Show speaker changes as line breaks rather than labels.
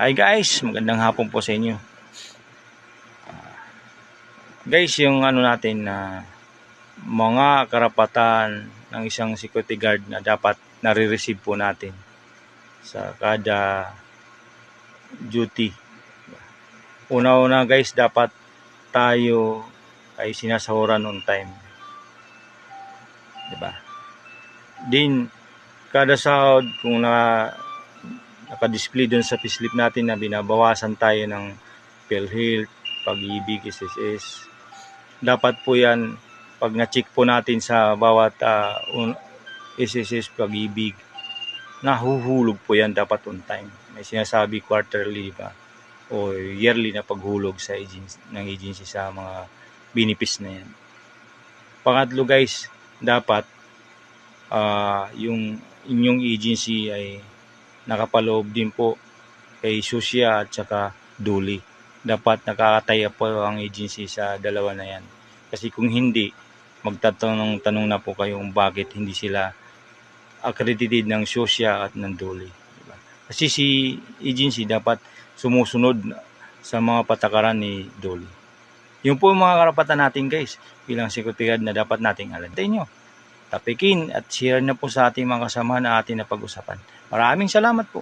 Hi guys, magandang hapon po sa inyo. Ah, guys, yung ano natin na mga karapatan ng isang security guard na dapat nare-receive po natin sa kada duty. Una-una guys, dapat tayo ay sinasahuran on time. 'Di ba? Din kada sahod kung na naka-display doon sa payslip natin na binabawasan tayo ng PhilHealth, Pag-ibig, SSS. Dapat po 'yan pag na-check po natin sa bawat ah, un- SSS, Pag-ibig, nahuhulog po 'yan dapat on time. May sinasabi quarterly ba o yearly na paghulog sa agency, ng agency sa mga benefits na 'yan. Pangatlo guys, dapat ah, yung inyong agency ay nakapaloob din po kay Susya at saka Duli. Dapat nakakataya po ang agency sa dalawa na yan. Kasi kung hindi, magtatanong-tanong na po kayo kung bakit hindi sila accredited ng Susya at ng Duli. Diba? Kasi si agency dapat sumusunod sa mga patakaran ni Duli. Yung po yung mga karapatan natin guys bilang guard na dapat nating alam. Tayo nyo, tapikin at share na po sa ating mga kasama na ating napag-usapan. Maraming salamat po.